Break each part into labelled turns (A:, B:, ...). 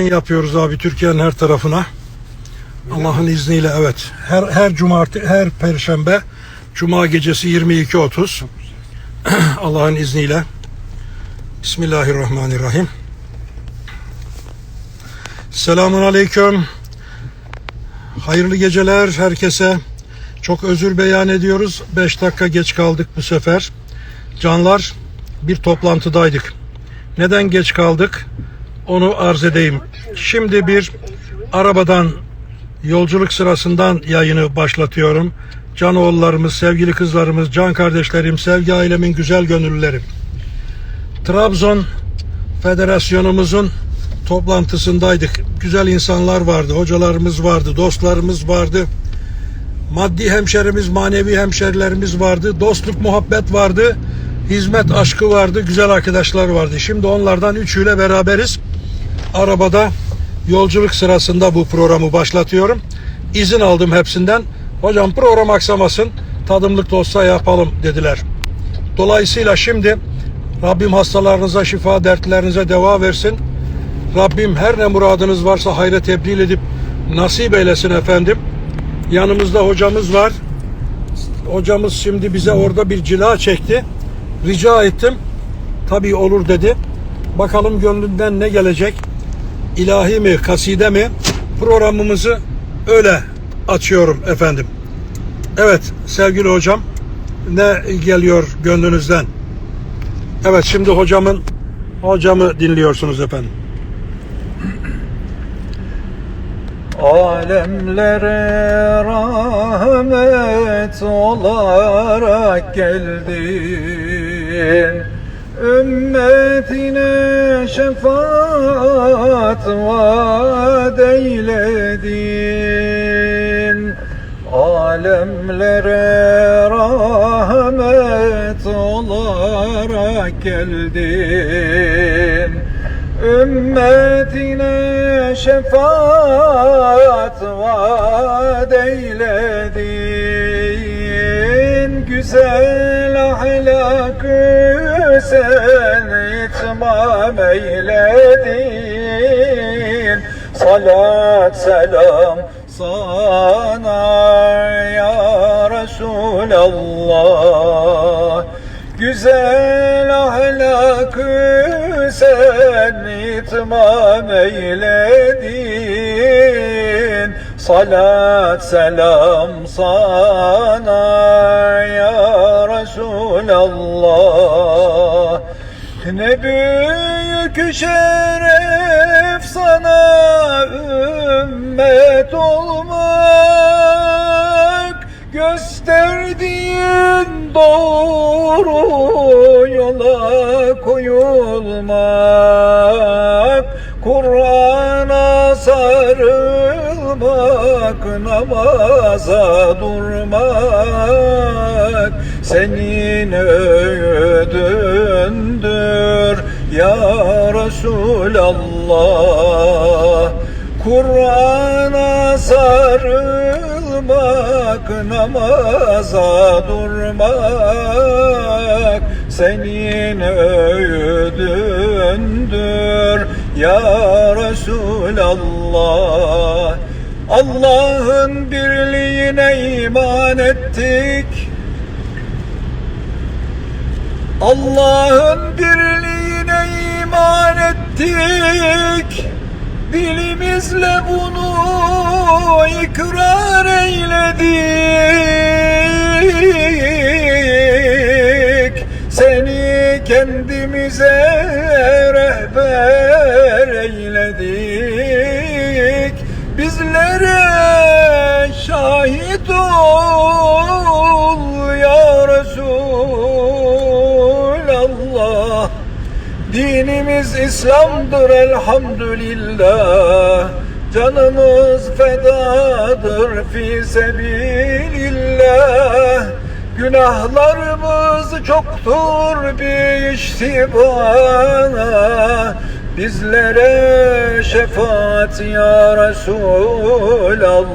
A: yapıyoruz abi Türkiye'nin her tarafına. Allah'ın izniyle evet. Her her cumartesi, her perşembe cuma gecesi 22.30. Allah'ın izniyle. Bismillahirrahmanirrahim. Selamun aleyküm. Hayırlı geceler herkese. Çok özür beyan ediyoruz. 5 dakika geç kaldık bu sefer. Canlar bir toplantıdaydık. Neden geç kaldık? Onu arz edeyim. Şimdi bir arabadan yolculuk sırasından yayını başlatıyorum. Can oğullarımız, sevgili kızlarımız, can kardeşlerim, sevgi ailemin güzel gönüllülerim. Trabzon Federasyonumuzun toplantısındaydık. Güzel insanlar vardı, hocalarımız vardı, dostlarımız vardı. Maddi hemşerimiz, manevi hemşerilerimiz vardı. Dostluk, muhabbet vardı. Hizmet aşkı vardı. Güzel arkadaşlar vardı. Şimdi onlardan üçüyle beraberiz. Arabada yolculuk sırasında bu programı başlatıyorum. İzin aldım hepsinden. Hocam program aksamasın. Tadımlık da olsa yapalım dediler. Dolayısıyla şimdi Rabbim hastalarınıza şifa, dertlerinize deva versin. Rabbim her ne muradınız varsa hayra tebdil edip nasip eylesin efendim. Yanımızda hocamız var. Hocamız şimdi bize orada bir cila çekti. Rica ettim. Tabii olur dedi. Bakalım gönlünden ne gelecek? İlahi mi, kaside mi? Programımızı öyle açıyorum efendim. Evet sevgili hocam ne geliyor gönlünüzden? Evet şimdi hocamın hocamı dinliyorsunuz efendim.
B: Alemlere rahmet olarak geldin Ümmetine şefaat vaat eyledin. Alemlere rahmet olarak geldin. Ümmetine şefaat vaat eyledin Güzel ahlakı sen itmam eyledin. Salat selam sana ya Resulallah. Güzel ahlakı sen itmam eyledin Salat selam sana ya Resulallah. Ne büyük şeref sana ümmet olmak. Gösterdiğin doğru yola koyulmak Namaza durmak Senin öğüdündür Ya Resulallah Kur'an'a sarılmak, namaza durmak senin öğüdündür ya Resulallah. Allah'ın birliğine iman ettik. Allah'ın birliğine iman ettik. Dilimizle bunu ikrar eyledik Seni kendimize Bizlere şahit ol ya Resulallah. Dinimiz İslam'dır elhamdülillah. Canımız fedadır fi sebilillah. Günahlarımız çoktur bir iştibana Bizlere şefaat ya Resulallah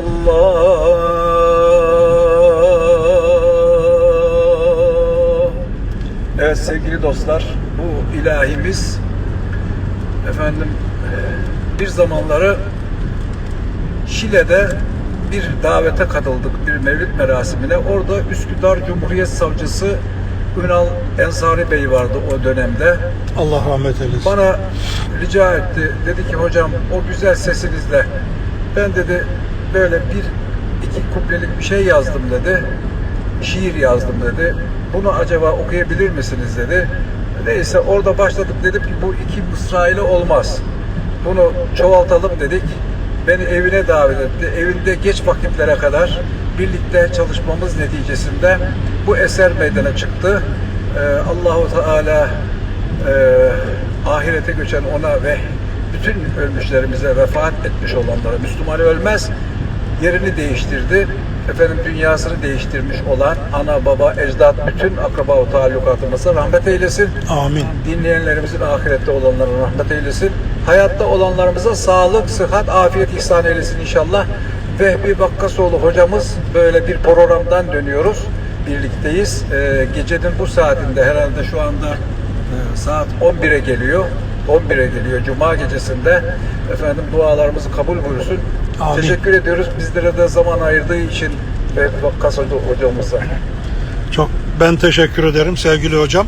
B: Evet sevgili dostlar bu ilahimiz efendim bir zamanları Şile'de bir davete katıldık, bir mevlid merasimine. Orada Üsküdar Cumhuriyet Savcısı Ünal Ensari Bey vardı o dönemde.
A: Allah rahmet eylesin.
B: Bana rica etti. Dedi ki hocam o güzel sesinizle ben dedi böyle bir iki kuplelik bir şey yazdım dedi. Şiir yazdım dedi. Bunu acaba okuyabilir misiniz dedi. Neyse orada başladık dedim ki bu iki mısra ile olmaz. Bunu çoğaltalım dedik. Beni evine davet etti. Evinde geç vakitlere kadar birlikte çalışmamız neticesinde bu eser meydana çıktı. Ee, Allahu Teala e, ahirete göçen ona ve bütün ölmüşlerimize vefat etmiş olanlara Müslüman ölmez yerini değiştirdi. Efendim dünyasını değiştirmiş olan ana baba ecdat bütün akraba o talukatımıza rahmet eylesin.
A: Amin.
B: Dinleyenlerimizin ahirette olanlara rahmet eylesin. Hayatta olanlarımıza sağlık, sıhhat, afiyet ihsan eylesin inşallah. Vehbi Bakkasoğlu hocamız böyle bir programdan dönüyoruz. Birlikteyiz. Ee, gecenin bu saatinde herhalde şu anda e, saat 11'e geliyor. 11'e geliyor Cuma gecesinde. Efendim dualarımızı kabul buyursun.
A: Amin.
B: Teşekkür ediyoruz bizlere de zaman ayırdığı için Vehbi Bakkasoğlu hocamıza.
A: Çok ben teşekkür ederim sevgili hocam.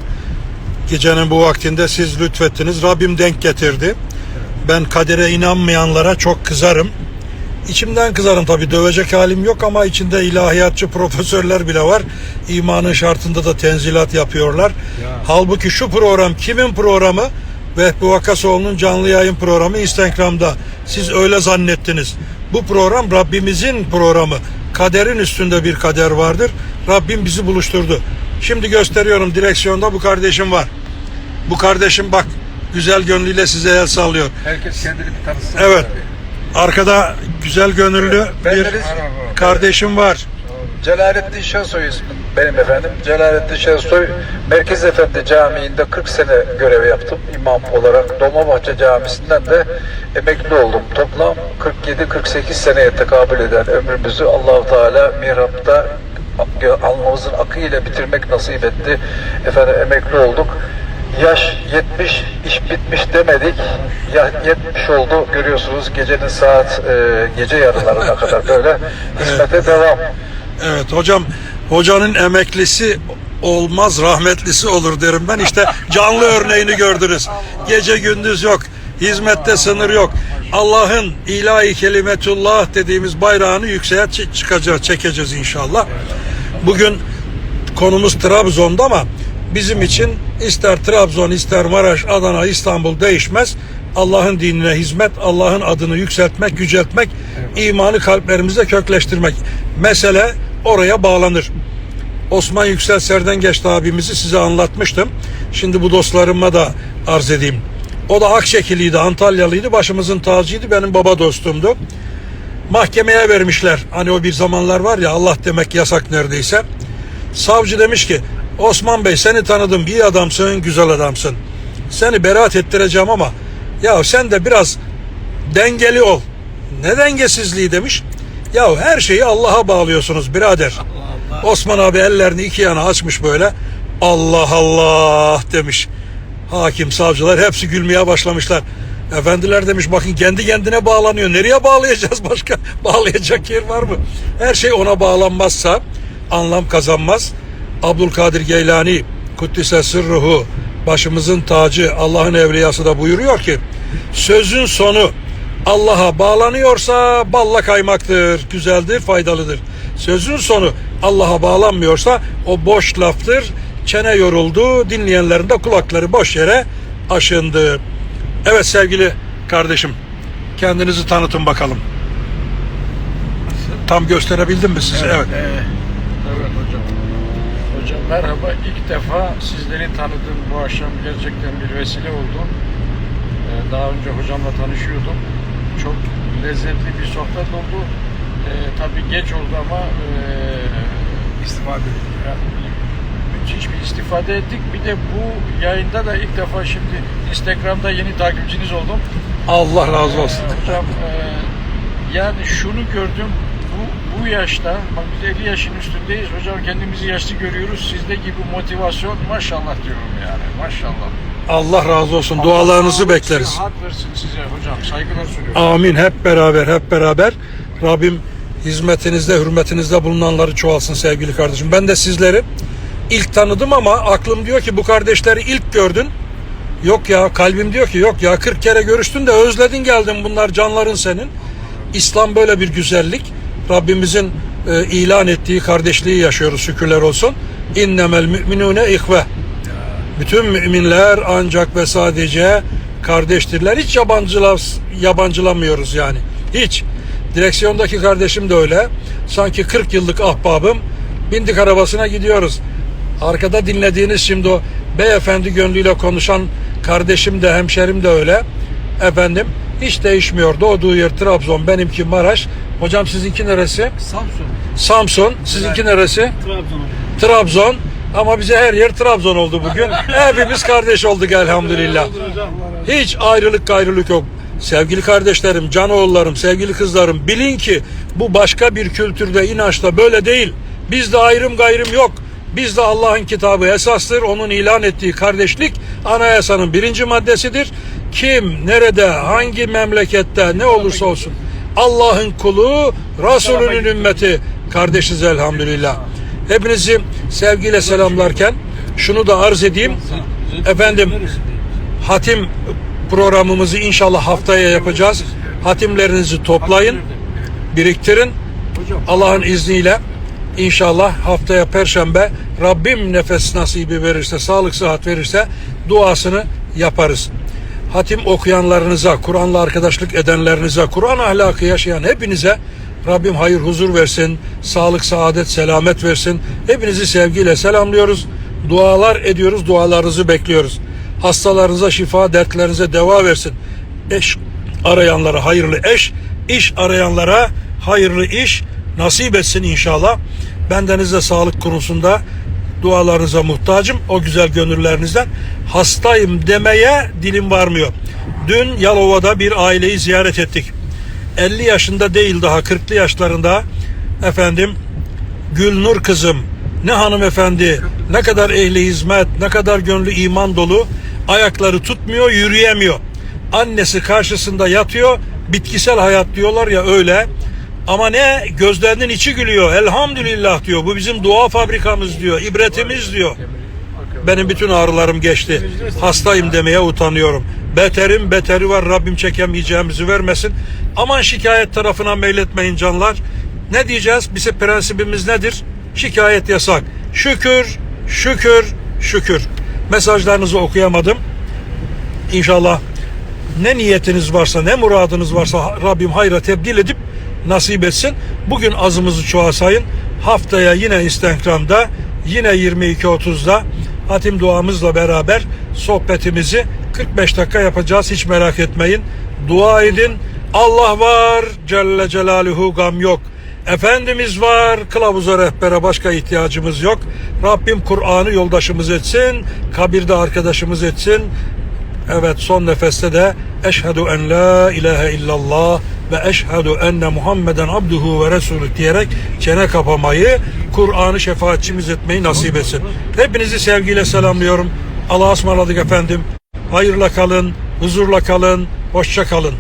A: Gecenin bu vaktinde siz lütfettiniz. Rabbim denk getirdi. Ben kadere inanmayanlara çok kızarım. İçimden kızarım tabii dövecek halim yok ama içinde ilahiyatçı profesörler bile var. İmanın şartında da tenzilat yapıyorlar. Halbuki şu program kimin programı? Vehbi Vakasoğlu'nun canlı yayın programı Instagram'da. Siz öyle zannettiniz. Bu program Rabbimizin programı. Kaderin üstünde bir kader vardır. Rabbim bizi buluşturdu. Şimdi gösteriyorum direksiyonda bu kardeşim var. Bu kardeşim bak güzel gönlüyle size el sallıyor.
B: Herkes kendini bir tanıtsın.
A: Evet. Arkada güzel gönüllü
B: Ben
A: bir
B: de-
A: kardeşim var.
B: Celalettin Şensoy ismim benim efendim. Celalettin Şensoy Merkez Efendi Camii'nde 40 sene görev yaptım imam olarak. Dolmabahçe Camisi'nden de emekli oldum. Toplam 47-48 seneye tekabül eden ömrümüzü Allahu Teala mihrapta alnımızın akıyla bitirmek nasip etti. Efendim emekli olduk. Yaş 70, iş bitmiş demedik. Ya 70 oldu görüyorsunuz gecenin saat e, gece yarılarına kadar böyle hizmete devam.
A: Evet hocam hocanın emeklisi olmaz rahmetlisi olur derim ben. İşte canlı örneğini gördünüz. Gece gündüz yok. Hizmette sınır yok. Allah'ın ilahi kelimetullah dediğimiz bayrağını yükseğe çı- çıkacağız, çekeceğiz inşallah. Bugün konumuz Trabzon'da ama bizim için ister Trabzon, ister Maraş, Adana, İstanbul değişmez. Allah'ın dinine hizmet, Allah'ın adını yükseltmek, yüceltmek, imanı kalplerimizde kökleştirmek. Mesele oraya bağlanır. Osman Yüksel Serdengeç abimizi size anlatmıştım. Şimdi bu dostlarıma da arz edeyim. O da Akşekiliydi, Antalyalıydı, başımızın tacıydı, benim baba dostumdu. Mahkemeye vermişler. Hani o bir zamanlar var ya Allah demek yasak neredeyse. Savcı demiş ki Osman Bey seni tanıdım iyi adamsın güzel adamsın. Seni beraat ettireceğim ama ya sen de biraz dengeli ol. Ne dengesizliği demiş. Ya her şeyi Allah'a bağlıyorsunuz birader. Osman abi ellerini iki yana açmış böyle. Allah Allah demiş. Hakim, savcılar hepsi gülmeye başlamışlar. Efendiler demiş bakın kendi kendine bağlanıyor. Nereye bağlayacağız başka? Bağlayacak yer var mı? Her şey ona bağlanmazsa anlam kazanmaz. Abdülkadir Geylani Kuddise Sırruhu başımızın tacı Allah'ın evliyası da buyuruyor ki sözün sonu Allah'a bağlanıyorsa balla kaymaktır, güzeldir, faydalıdır. Sözün sonu Allah'a bağlanmıyorsa o boş laftır, çene yoruldu, dinleyenlerin de kulakları boş yere aşındı. Evet sevgili kardeşim, kendinizi tanıtın bakalım. Tam gösterebildim mi sizi? Evet.
C: Evet merhaba. İlk defa sizleri tanıdığım bu akşam gerçekten bir vesile oldu. Ee, daha önce hocamla tanışıyordum. Çok lezzetli bir sohbet oldu. Ee, tabii geç oldu ama e, istifade müthiş bir istifade ettik. Bir de bu yayında da ilk defa şimdi Instagram'da yeni takipçiniz oldum.
A: Allah razı olsun.
C: Ee, Hocam e, yani şunu gördüm bu, yaşta bak biz 50 yaşın üstündeyiz hocam kendimizi yaşlı görüyoruz sizde gibi motivasyon maşallah diyorum yani maşallah.
A: Allah razı olsun. Dualarınızı
C: Allah
A: bekleriz.
C: Sıhhat versin size hocam. Saygılar sunuyorum.
A: Amin. Hep beraber, hep beraber. Rabbim hizmetinizde, hürmetinizde bulunanları çoğalsın sevgili kardeşim. Ben de sizleri ilk tanıdım ama aklım diyor ki bu kardeşleri ilk gördün. Yok ya kalbim diyor ki yok ya 40 kere görüştün de özledin geldin bunlar canların senin. İslam böyle bir güzellik. Rabbimizin e, ilan ettiği kardeşliği yaşıyoruz şükürler olsun. İnnemel müminune ihve. Bütün müminler ancak ve sadece kardeştirler. Hiç yabancıla, yabancılamıyoruz yani. Hiç. Direksiyondaki kardeşim de öyle. Sanki 40 yıllık ahbabım. Bindik arabasına gidiyoruz. Arkada dinlediğiniz şimdi o beyefendi gönlüyle konuşan kardeşim de hemşerim de öyle. Efendim hiç değişmiyor. Doğduğu yer Trabzon, benimki Maraş. Hocam sizinki neresi?
D: Samsun,
A: Samsun. Sizinki neresi?
D: Trabzon.
A: Trabzon. Ama bize her yer Trabzon oldu bugün. Hepimiz kardeş olduk elhamdülillah. Hiç ayrılık gayrılık yok. Sevgili kardeşlerim, can oğullarım, sevgili kızlarım bilin ki bu başka bir kültürde, inançta böyle değil. Bizde ayrım gayrım yok. Bizde Allah'ın kitabı esastır. Onun ilan ettiği kardeşlik anayasanın birinci maddesidir. Kim, nerede, hangi memlekette ne olursa olsun Allah'ın kulu, Resulünün ümmeti kardeşiz elhamdülillah. Hepinizi sevgiyle selamlarken şunu da arz edeyim. Efendim hatim programımızı inşallah haftaya yapacağız. Hatimlerinizi toplayın, biriktirin. Allah'ın izniyle inşallah haftaya perşembe Rabbim nefes nasibi verirse, sağlık sıhhat verirse duasını yaparız. Hatim okuyanlarınıza, Kur'an'la arkadaşlık edenlerinize, Kur'an ahlakı yaşayan hepinize Rabbim hayır huzur versin, sağlık, saadet, selamet versin. Hepinizi sevgiyle selamlıyoruz. Dualar ediyoruz, dualarınızı bekliyoruz. Hastalarınıza şifa, dertlerinize deva versin. Eş arayanlara hayırlı eş, iş arayanlara hayırlı iş nasip etsin inşallah. Bendeniz de sağlık konusunda dualarınıza muhtacım. O güzel gönüllerinizden. Hastayım demeye dilim varmıyor. Dün Yalova'da bir aileyi ziyaret ettik. 50 yaşında değil daha 40'lı yaşlarında efendim Gülnur kızım ne hanımefendi ne kadar ehli hizmet ne kadar gönlü iman dolu ayakları tutmuyor yürüyemiyor. Annesi karşısında yatıyor bitkisel hayat diyorlar ya öyle ama ne gözlerinin içi gülüyor elhamdülillah diyor bu bizim dua fabrikamız diyor ibretimiz diyor. Benim bütün ağrılarım geçti. Hastayım demeye utanıyorum. Beterim beteri var Rabbim çekemeyeceğimizi vermesin. Aman şikayet tarafına meyletmeyin canlar. Ne diyeceğiz? Bize prensibimiz nedir? Şikayet yasak. Şükür, şükür, şükür. Mesajlarınızı okuyamadım. İnşallah ne niyetiniz varsa, ne muradınız varsa Rabbim hayra tebdil edip nasip etsin. Bugün azımızı çoğalsayın. Haftaya yine Instagram'da, yine 22.30'da hatim duamızla beraber sohbetimizi 45 dakika yapacağız. Hiç merak etmeyin. Dua edin. Allah var. Celle Celaluhu gam yok. Efendimiz var. Kılavuza rehbere başka ihtiyacımız yok. Rabbim Kur'an'ı yoldaşımız etsin. Kabirde arkadaşımız etsin. Evet son nefeste de eşhedü en la ilahe illallah ve eşhedü enne Muhammeden abduhu ve resulü diyerek çene kapamayı, Kur'an'ı şefaatçimiz etmeyi nasip etsin. Hepinizi sevgiyle selamlıyorum. Allah'a ısmarladık efendim. Hayırla kalın, huzurla kalın, hoşça kalın.